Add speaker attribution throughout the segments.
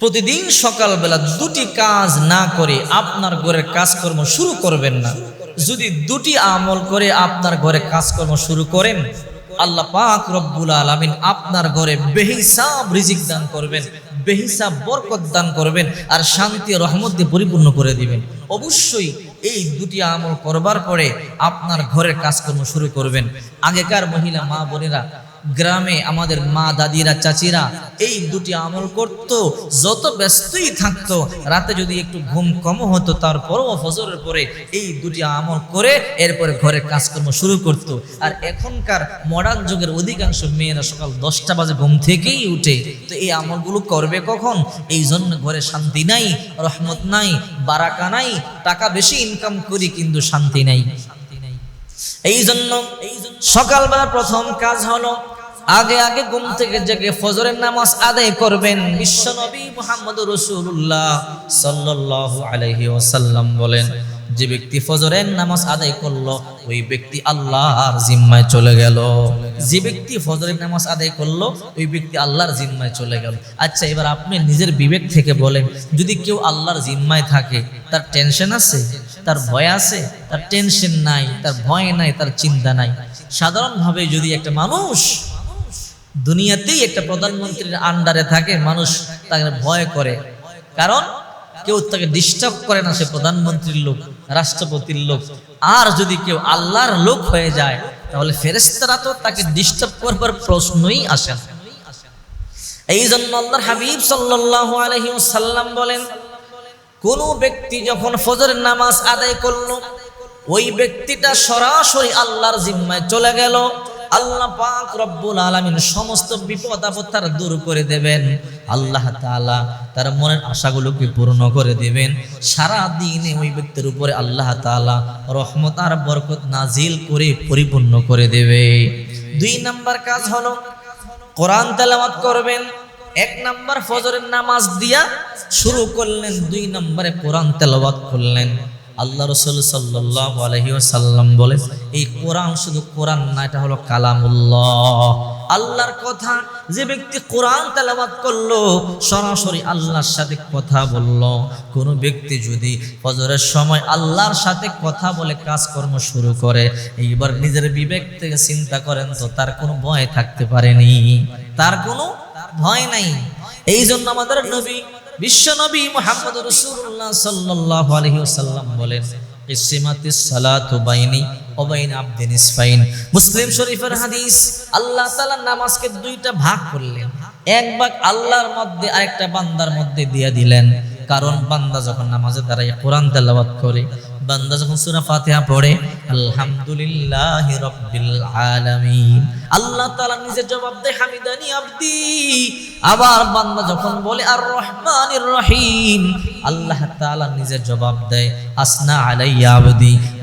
Speaker 1: প্রতিদিন সকালবেলা দুটি কাজ না করে আপনার ঘরের কাজকর্ম শুরু করবেন না। যদি দুটি আমল করে আপনার ঘরে কাজকর্ম শুরু করেন, আল্লাহ পাক রব্বুল আলামিন আপনার ঘরে বেহিসাব রিজিক দান করবেন, বেহিসাব বরকত দান করবেন আর শান্তি রহমত দিয়ে পরিপূর্ণ করে দিবেন। অবশ্যই এই দুটি আমল করবার পরে আপনার ঘরের কাজকর্ম শুরু করবেন। আগেকার মহিলা মা বোনেরা গ্রামে আমাদের মা, দাদিরা, চাচিরা এই দুটি আমল করত, যত ব্যস্তই থাকতো, রাতে যদি একটু ঘুম কম হতো, তারপরও ফজরের পরে এই দুটি আমল করে এরপরে ঘরের কাজকর্ম শুরু করত। আর এখনকার মডার্ন যুগের অধিকাংশ মেয়েরা সকাল দশটা বাজে ঘুম থেকেই উঠে। তো এই আমলগুলো করবে কখন? এই জন্য ঘরে শান্তি নাই, রহমত নাই, বারাকা নাই, টাকা বেশি ইনকাম করি কিন্তু শান্তি নাই। এই জন্য সকালবেলা প্রথম কাজ হলো আগে আগে ঘুম থেকে জেগে ফজরের নামাজ আদায় করবেন বিশ্ব নবী মোহাম্মদ রসুল্লাহ সাল্লাল্লাহু আলাইহি ওয়াসাল্লাম বলেন, যে ব্যক্তি ফজরের নামাজ আদায় করল, ওই ব্যক্তি আল্লাহর জিম্মায় চলে গেল। যে ব্যক্তি ফজরের নামাজ আদায় করল, ওই ব্যক্তি আল্লাহর জিম্মায় চলে গেল। আচ্ছা এবার আপনি নিজের বিবেক থেকে বলেন, যদি কেউ আল্লাহর জিম্মায় থাকে, তার টেনশন আছে, তার ভয় আছে, তার টেনশন নাই, তার ভয় নাই, তার চিন্তা নাই। সাধারণভাবে যদি একটা মানুষ দুনিয়াতেই একটা প্রধানমন্ত্রীর আন্ডারে থাকে, মানুষ তাকে ভয় করে। কারণ কেউ তাকে ডিস্টার্ব করে না, সে প্রধানমন্ত্রীর লোক, রাষ্ট্রপতির লোক। আর যদি কেউ আল্লাহর লোক হয়ে যায়, তাহলে ফেরেস্তারা তো তাকে ডিস্টার্ব করবার প্রশ্নই আসে না। এই জন্য আল্লাহর হাবিব সাল্লাল্লাহু আলাইহি ওয়াসাল্লাম বলেন, কোন ব্যক্তি যখন ফজরের নামাজ আদায় করল, ওই ব্যক্তিটা সরাসরি আল্লাহর জিম্মায় চলে গেল। আল্লাহ পাক রব্বুল আলামিন সমস্ত বিপদ আপদ তার দূর করে দেবেন। আল্লাহ তাআলা তার মনের আশাগুলোকে পূর্ণ করে দেবেন। সারা দিনে ওই ব্যক্তির উপরে আল্লাহ তাআলা রহমত আর বরকত নাজিল করে পরিপূর্ণ করে দেবে। দুই নাম্বার কাজ হলো, কোরআন তেলাওয়াত করবেন, এক নাম্বার ফজরের নামাজ দিয়া শুরু করলেন, দুই নম্বরে কোরআন তেলাওয়াত করলেন। আল্লাহ রসুল সাল্লাহ আলহিসাল্লাম বলে এই কোরআন শুধু কোরআন না, এটা হলো কালামুল্লাহ। আল্লাহর কথা, যে ব্যক্তি কোরআন তেলাবাদ করল, সরাসরি আল্লাহর সাথে কথা বলল। কোনো ব্যক্তি যদি ফজরের সময় আল্লাহর সাথে কথা বলে কাজকর্ম শুরু করে, এইবার নিজের বিবেক থেকে চিন্তা করেন তো তার কোনো ভয় থাকতে পারেনি। তার কোনো ভয় নাই। এই জন্য আমাদের নবী বিশ্ব নবী মোহাম্মদ রসুল্লাহ সাল্লাহ বলেন মুসলিম আল্লাহ নামাজকে দুইটা ভাগ করলেন। এক ভাগ আল্লাহর মধ্যে, আরেকটা বান্দার মধ্যে দিলেন। কারণ বান্দা যখন নামাজে দাঁড়ায় কোরআন তেলাওয়াত করে, বান্দা যখন সূরা ফাতিহা পড়ে, আলহামদুলিল্লাহি আল্লাহ তাআলা নিজে জবাব দেয়, হামিদানি আবদি। আবার বান্দা যখন বলে আর রহমানির রহিম আল্লাহ তাআলা নিজে জবাব দেয়, আসনা আলাইয়া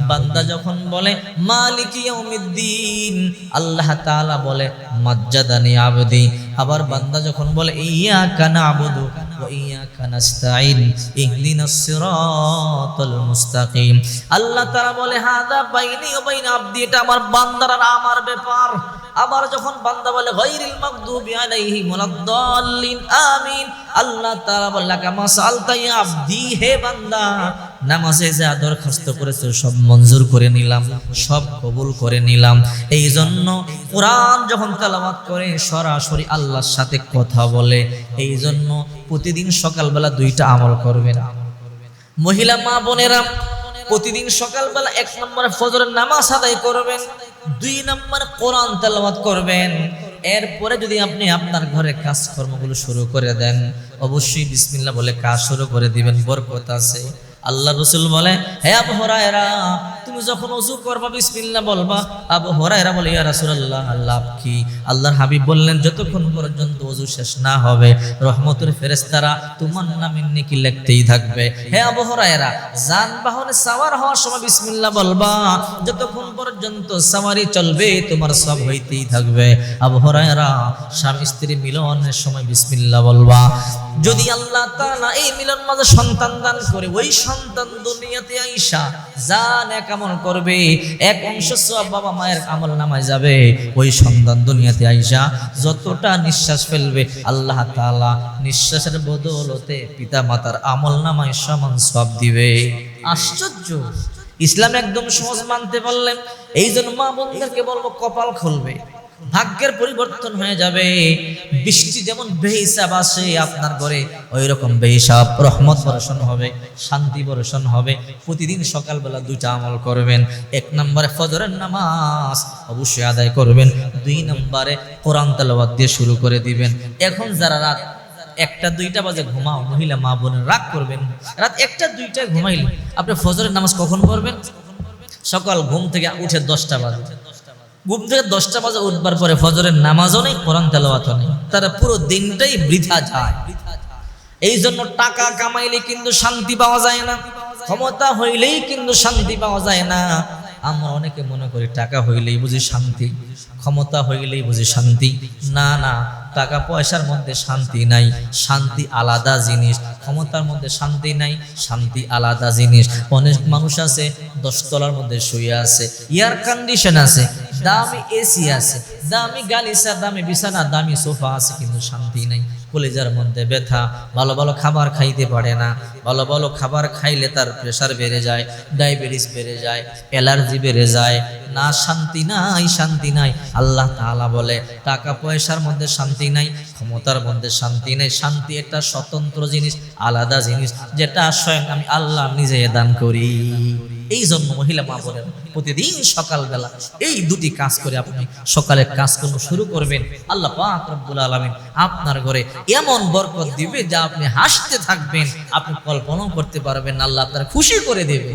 Speaker 1: বান্দা যখন বলে, মালিক ইয়াউমিদ্দিন আল্লাহ তাআলা বলে, মাজ্জাদানি আবদি আবার বান্দা যখন বলে, ইয়াকা নাবুদু ওয়া ইয়াকা নাস্তাইন ইহদিনাস সিরাতাল মুস্তাকিম আল্লাহ তাআলা বলে হাদা বাইনি ওয়া বাইনা আবদি এটা আমার বান্দার আর আমার ব্যাপার। আবার যখন বান্দা বলে, গায়রিল মাগদুবি আলাইহিম ওয়ালাদ-দাল্লিন আমিন। আল্লাহ তাআলা বলে কামা সালতা ইয়া আবদি হে বান্দা, নামাজে যা দরখাস্ত করেছ সব মঞ্জুর করে নিলাম, সব কবুল করে নিলাম। এই জন্য কোরআন যখন তেলাওয়াত করে, সরাসরি আল্লাহর সাথে কথা বলে। এই জন্য প্রতিদিন সকালবেলা দুইটা আমল করবেন। মহিলা মা বোনেরা, প্রতিদিন সকালবেলা এক নম্বরে ফজরের নামাজ আদায় করবেন। দুই নম্বর কোরআন তেলাওয়াত করবেন। এরপরে যদি আপনি আপনার ঘরে কাজকর্মগুলো শুরু করে দেন, অবশ্যই বিসমিল্লা বলে কাজ শুরু করে দিবেন, বরকত আছে। আল্লাহ রসুল বলে, হে আবু হরায়রা তুমি যখন ওযু করবা, বিসমিল্লাহ বলবা, আবু হরায়রা বলে, ইয়া রাসূলুল্লাহ লাভ কি? আল্লাহর হাবিব বললেন, যতক্ষণ পর্যন্ত ওযু শেষ না হবে, রহমতের ফেরেশতারা তোমার নামে নেকি লিখতেই থাকবে। হে আবু হরায়রা, যানবাহনে সাওয়ার হওয়ার সময় বিসমিল্লাহ বলবা, যতক্ষণ পর্যন্ত সাওয়ারি চলবে, তোমার সব হইতেই থাকবে। আবু হরায়রা, স্বামী স্ত্রী মিলনের সময় বিসমিল্লাহ বলবা, যদি আল্লাহ তাআলা এই মিলন মাঝে সন্তান দান করে, ওই সন্তান দুনিয়াতে আইসা জান নেক আমল করবে? এক অংশ সব বাবা মায়ের আমল নামায় যাবে। ওই সন্তান দুনিয়াতে আইসা যতটা নিঃশ্বাস ফেলবে, আল্লাহ তালা নিঃশ্বাসের বদৌলতে পিতা মাতার আমল নামায় সমান সব দিবে। আশ্চর্য! ইসলাম একদম সহজ মানতে পারলেন। এই জন্য মা বোনদেরকে বলব, কপাল খুলবে। ভাগ্যের পরিবর্তন হয়ে যাবে। বৃষ্টি যেমন বেহিসাব আসে আপনার ঘরে ওই রকম বেহিসাব রহমত বর্ষণ হবে, শান্তি বর্ষণ হবে। প্রতিদিন সকালবেলা দুইটা আমল করবেন, এক নম্বরে ফজরের নামাজ অবশ্যই আদায় করবেন, দুই নম্বরে কোরআন তালাবাদ দিয়ে শুরু করে দিবেন। এখন যারা রাত একটা, দুইটা বাজে ঘুমাও, মহিলা, মা, বোনের রাগ করবেন। রাত একটা, দুইটায় ঘুমাইলে আপনি ফজরের নামাজ কখন করবেন সকাল ঘুম থেকে উঠে দশটা বাজে। ঘুম থেকে দশটা বাজে উঠবার পরে ফজরের নামাজও নেই, কোরআন তেলাওয়াতও নেই। তারা পুরো দিনটাই বৃথা যায়। এই জন্য টাকা কামাইলে কিন্তু শান্তি পাওয়া যায় না, ক্ষমতা হইলেই কিন্তু শান্তি পাওয়া যায় না। আমরা অনেকে মনে করি টাকা হইলেই বুঝি শান্তি, ক্ষমতা হইলেই বুঝি শান্তি। না না, টাকা পয়সার মধ্যে শান্তি নাই, শান্তি আলাদা জিনিস। ক্ষমতার মধ্যে শান্তি নাই, শান্তি আলাদা জিনিস। অনেক মানুষ আছে, দশতলার মধ্যে শুয়ে আছে এয়ার কন্ডিশন আছে দামি এসি আছে। দামি গালিসা দামি বিছানা দামি সোফা আছে, কিন্তু শান্তি নাই। কলেজার মধ্যে ব্যথা, ভালো ভালো খাবার খাইতে পারে না। ভালো ভালো খাবার খাইলে তার প্রেশার বেড়ে যায় ডায়াবেটিস বেড়ে যায় অ্যালার্জি বেড়ে যায়। না, শান্তি নাই শান্তি নাই। আল্লাহ তাআলা বলে, টাকা পয়সার মধ্যে শান্তি নাই, ক্ষমতার মধ্যে শান্তি নেই। শান্তি একটা স্বতন্ত্র জিনিস, আলাদা জিনিস, যেটা স্বয়ং আমি আল্লাহ নিজে দান করি। এই জন্য মহিলা মা বলেন প্রতিদিন সকালবেলা এই দুটি কাজ করে আপনি সকালের কাজকর্ম শুরু করবেন। আল্লাহ পাক আলামিন আপনার ঘরে এমন বরকত দিবে যা আপনি হাসতে থাকবেন, আপনি কল্পনাও করতে পারবেন আল্লাহ আপনার খুশি করে দেবে।